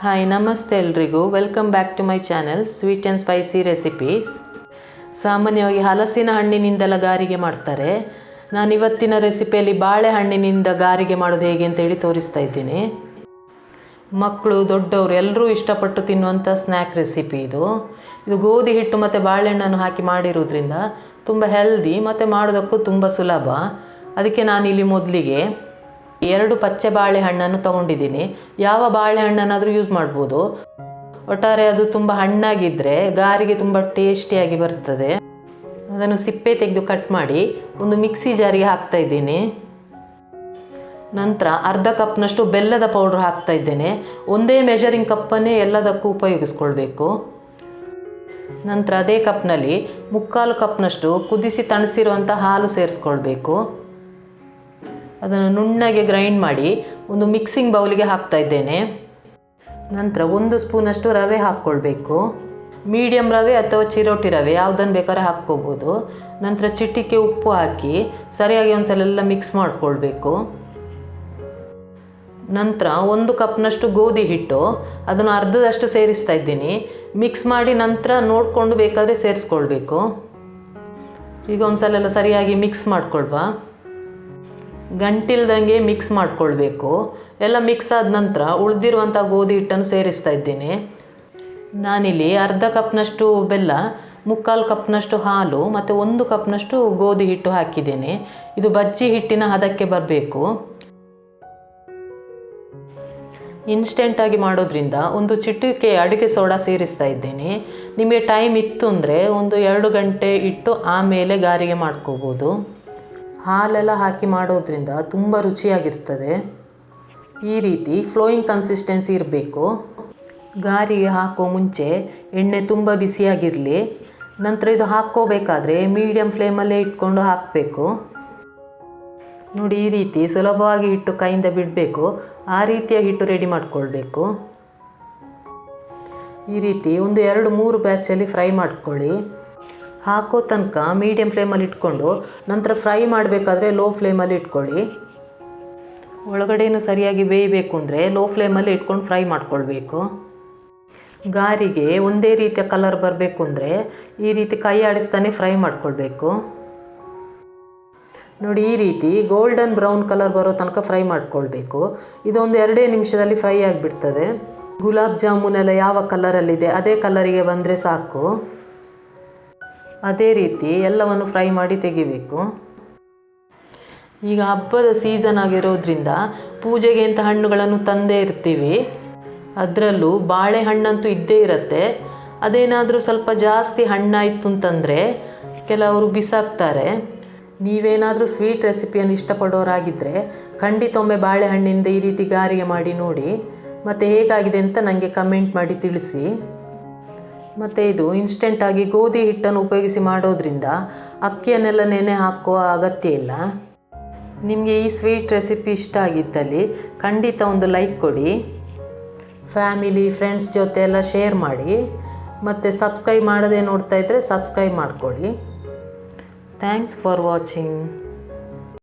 Hi ನಮಸ್ತೆ ಎಲ್ರಿಗೂ. Welcome back to my channel sweet and spicy recipes ಸಾಮಾನ್ಯವಾಗಿ ಹಲಸಿನ ಹಣ್ಣಿನಿಂದೆಲ್ಲ ಗಾರಿಗೆ ಮಾಡ್ತಾರೆ. ನಾನು ಇವತ್ತಿನ ರೆಸಿಪಿಯಲ್ಲಿ ಬಾಳೆಹಣ್ಣಿನಿಂದ ಗಾರಿಗೆ ಮಾಡೋದು ಹೇಗೆ ಅಂತೇಳಿ ತೋರಿಸ್ತಾ ಇದ್ದೀನಿ. ಮಕ್ಕಳು, ದೊಡ್ಡವರು ಎಲ್ಲರೂ ಇಷ್ಟಪಟ್ಟು ತಿನ್ನುವಂಥ ಸ್ನ್ಯಾಕ್ ರೆಸಿಪಿ ಇದು. ಇದು ಗೋಧಿ ಹಿಟ್ಟು ಮತ್ತು ಬಾಳೆಹಣ್ಣನ್ನು ಹಾಕಿ ಮಾಡಿರೋದ್ರಿಂದ ತುಂಬ ಹೆಲ್ದಿ ಮತ್ತು ಮಾಡೋದಕ್ಕೂ ತುಂಬ ಸುಲಭ. ಅದಕ್ಕೆ ನಾನಿಲ್ಲಿ ಮೊದಲಿಗೆ ಎರಡು ಪಚ್ಚೆ ಬಾಳೆಹಣ್ಣನ್ನು ತಗೊಂಡಿದ್ದೀನಿ. ಯಾವ ಬಾಳೆಹಣ್ಣನ್ನಾದರೂ ಯೂಸ್ ಮಾಡ್ಬೋದು. ಒಟ್ಟಾರೆ ಅದು ತುಂಬ ಹಣ್ಣಾಗಿದ್ದರೆ ಗಾರಿಗೆ ತುಂಬ ಟೇಸ್ಟಿಯಾಗಿ ಬರ್ತದೆ. ಅದನ್ನು ಸಿಪ್ಪೆ ತೆಗೆದು ಕಟ್ ಮಾಡಿ ಒಂದು ಮಿಕ್ಸಿ ಜಾರಿಗೆ ಹಾಕ್ತಾ ಇದ್ದೀನಿ. ನಂತರ ಅರ್ಧ ಕಪ್ನಷ್ಟು ಬೆಲ್ಲದ ಪೌಡ್ರ್ ಹಾಕ್ತಾ ಇದ್ದೇನೆ. ಒಂದೇ ಮೆಜರಿಂಗ್ ಕಪ್ಪನ್ನೇ ಎಲ್ಲದಕ್ಕೂ ಉಪಯೋಗಿಸ್ಕೊಳ್ಬೇಕು. ನಂತರ ಅದೇ ಕಪ್ನಲ್ಲಿ ಮುಕ್ಕಾಲು ಕಪ್ನಷ್ಟು ಕುದಿಸಿ ತಣಿಸಿರುವಂಥ ಹಾಲು ಸೇರಿಸ್ಕೊಳ್ಬೇಕು. ಅದನ್ನು ನುಣ್ಣಗೆ ಗ್ರೈಂಡ್ ಮಾಡಿ ಒಂದು ಮಿಕ್ಸಿಂಗ್ ಬೌಲಿಗೆ ಹಾಕ್ತಾ ಇದ್ದೇನೆ. ನಂತರ ಒಂದು ಸ್ಪೂನಷ್ಟು ರವೆ ಹಾಕ್ಕೊಳ್ಬೇಕು. ಮೀಡಿಯಮ್ ರವೆ ಅಥವಾ ಚಿರೋಟಿ ರವೆ ಯಾವುದನ್ನು ಬೇಕಾದ್ರೆ ಹಾಕ್ಕೋಬೋದು. ನಂತರ ಚಿಟಿಕೆ ಉಪ್ಪು ಹಾಕಿ ಸರಿಯಾಗಿ ಒಂದ್ಸಲ ಎಲ್ಲ ಮಿಕ್ಸ್ ಮಾಡಿಕೊಳ್ಬೇಕು. ನಂತರ ಒಂದು ಕಪ್ನಷ್ಟು ಗೋಧಿ ಹಿಟ್ಟು ಅದನ್ನು ಅರ್ಧದಷ್ಟು ಸೇರಿಸ್ತಾ ಇದ್ದೀನಿ. ಮಿಕ್ಸ್ ಮಾಡಿ ನಂತರ ನೋಡಿಕೊಂಡು ಬೇಕಾದರೆ ಸೇರಿಸ್ಕೊಳ್ಬೇಕು. ಈಗ ಒಂದ್ಸಲ ಎಲ್ಲ ಸರಿಯಾಗಿ ಮಿಕ್ಸ್ ಮಾಡ್ಕೊಳ್ವಾ. ಗಂಟಿಲ್ದಂಗೆ ಮಿಕ್ಸ್ ಮಾಡ್ಕೊಳ್ಬೇಕು. ಎಲ್ಲ ಮಿಕ್ಸ್ ಆದ ನಂತರ ಉಳಿದಿರುವಂಥ ಗೋಧಿ ಹಿಟ್ಟನ್ನು ಸೇರಿಸ್ತಾ ಇದ್ದೀನಿ. ನಾನಿಲ್ಲಿ ಅರ್ಧ ಕಪ್ನಷ್ಟು ಬೆಲ್ಲ, ಮುಕ್ಕಾಲು ಕಪ್ನಷ್ಟು ಹಾಲು ಮತ್ತು ಒಂದು ಕಪ್ನಷ್ಟು ಗೋಧಿ ಹಿಟ್ಟು ಹಾಕಿದ್ದೇನೆ. ಇದು ಬಜ್ಜಿ ಹಿಟ್ಟಿನ ಹದಕ್ಕೆ ಬರಬೇಕು. ಇನ್ಸ್ಟೆಂಟಾಗಿ ಮಾಡೋದ್ರಿಂದ ಒಂದು ಚಿಟಿಕೆ ಅಡುಗೆ ಸೋಡಾ ಸೇರಿಸ್ತಾ ಇದ್ದೇನೆ. ನಿಮಗೆ ಟೈಮ್ ಇತ್ತು ಅಂದರೆ ಒಂದು ಎರಡು ಗಂಟೆ ಇಟ್ಟು ಆಮೇಲೆ ಗಾರಿಗೆ ಮಾಡ್ಕೋಬೋದು. ಹಾಲೆಲ್ಲ ಹಾಕಿ ಮಾಡೋದ್ರಿಂದ ತುಂಬ ರುಚಿಯಾಗಿರ್ತದೆ. ಈ ರೀತಿ ಫ್ಲೋಯಿಂಗ್ ಕನ್ಸಿಸ್ಟೆನ್ಸಿ ಇರಬೇಕು. ಗಾರಿಗೆ ಹಾಕೋ ಮುಂಚೆ ಎಣ್ಣೆ ತುಂಬ ಬಿಸಿಯಾಗಿರಲಿ, ನಂತರ ಇದು ಹಾಕ್ಕೋಬೇಕಾದ್ರೆ ಮೀಡಿಯಮ್ ಫ್ಲೇಮಲ್ಲೇ ಇಟ್ಕೊಂಡು ಹಾಕಬೇಕು. ನೋಡಿ, ಈ ರೀತಿ ಸುಲಭವಾಗಿ ಹಿಟ್ಟು ಕೈಯಿಂದ ಬಿಡಬೇಕು. ಆ ರೀತಿಯ ಹಿಟ್ಟು ರೆಡಿ ಮಾಡಿಕೊಳ್ಬೇಕು. ಈ ರೀತಿ ಒಂದು ಎರಡು ಮೂರು ಬ್ಯಾಚಲ್ಲಿ ಫ್ರೈ ಮಾಡ್ಕೊಳ್ಳಿ. ಹಾಕೋ ತನಕ ಮೀಡಿಯಮ್ ಫ್ಲೇಮಲ್ಲಿ ಇಟ್ಕೊಂಡು ನಂತರ ಫ್ರೈ ಮಾಡಬೇಕಾದ್ರೆ ಲೋ ಫ್ಲೇಮಲ್ಲಿ ಇಟ್ಕೊಳ್ಳಿ. ಒಳಗಡೆಯೂ ಸರಿಯಾಗಿ ಬೇಯಬೇಕು ಅಂದರೆ ಲೋ ಫ್ಲೇಮಲ್ಲಿ ಇಟ್ಕೊಂಡು ಫ್ರೈ ಮಾಡ್ಕೊಳ್ಬೇಕು. ಗಾರಿಗೆ ಒಂದೇ ರೀತಿಯ ಕಲರ್ ಬರಬೇಕು ಅಂದರೆ ಈ ರೀತಿ ಕೈ ಆಡಿಸ್ತಾನೆ ಫ್ರೈ ಮಾಡ್ಕೊಳ್ಬೇಕು. ನೋಡಿ ಈ ರೀತಿ ಗೋಲ್ಡನ್ ಬ್ರೌನ್ ಕಲರ್ ಬರೋ ತನಕ ಫ್ರೈ ಮಾಡ್ಕೊಳ್ಬೇಕು. ಇದೊಂದು ಎರಡೇ ನಿಮಿಷದಲ್ಲಿ ಫ್ರೈ ಆಗಿಬಿಡ್ತದೆ. ಗುಲಾಬ್ ಜಾಮೂನೆಲ್ಲ ಯಾವ ಕಲರಲ್ಲಿದೆ ಅದೇ ಕಲರಿಗೆ ಬಂದರೆ ಸಾಕು. ಅದೇ ರೀತಿ ಎಲ್ಲವನ್ನು ಫ್ರೈ ಮಾಡಿ ತೆಗಿಬೇಕು. ಈಗ ಹಬ್ಬದ ಸೀಸನ್ ಆಗಿರೋದ್ರಿಂದ ಪೂಜೆಗೆ ಅಂತ ಹಣ್ಣುಗಳನ್ನು ತಂದೇ ಇರ್ತೀವಿ. ಅದರಲ್ಲೂ ಬಾಳೆಹಣ್ಣಂತೂ ಇದ್ದೇ ಇರುತ್ತೆ. ಅದೇನಾದರೂ ಸ್ವಲ್ಪ ಜಾಸ್ತಿ ಹಣ್ಣಾಯಿತು ಅಂತಂದರೆ ಕೆಲವರು ಬಿಸಾಕ್ತಾರೆ. ನೀವೇನಾದರೂ ಸ್ವೀಟ್ ರೆಸಿಪಿಯನ್ನು ಇಷ್ಟಪಡೋರಾಗಿದ್ದರೆ ಖಂಡಿತ ಒಮ್ಮೆ ಬಾಳೆಹಣ್ಣಿಂದ ಈ ರೀತಿ ಗಾರಿಗೆ ಮಾಡಿ ನೋಡಿ. ಮತ್ತು ಹೇಗಾಗಿದೆ ಅಂತ ನನಗೆ ಕಮೆಂಟ್ ಮಾಡಿ ತಿಳಿಸಿ. ಮತ್ತು ಇದು ಇನ್ಸ್ಟೆಂಟಾಗಿ ಗೋಧಿ ಹಿಟ್ಟನ್ನು ಉಪಯೋಗಿಸಿ ಮಾಡೋದ್ರಿಂದ ಅಕ್ಕಿಯನ್ನೆಲ್ಲ ನೆನೆ ಹಾಕುವ ಅಗತ್ಯ ಇಲ್ಲ. ನಿಮಗೆ ಈ ಸ್ವೀಟ್ ರೆಸಿಪಿ ಇಷ್ಟ ಆಗಿದ್ದಲ್ಲಿ ಖಂಡಿತ ಒಂದು ಲೈಕ್ ಕೊಡಿ. ಫ್ಯಾಮಿಲಿ ಫ್ರೆಂಡ್ಸ್ ಜೊತೆ ಎಲ್ಲ ಶೇರ್ ಮಾಡಿ. ಮತ್ತು ಸಬ್ಸ್ಕ್ರೈಬ್ ಮಾಡೋದೇ ನೋಡ್ತಾ ಇದ್ದರೆ ಸಬ್ಸ್ಕ್ರೈಬ್ ಮಾಡಿಕೊಡಿ. Thanks for watching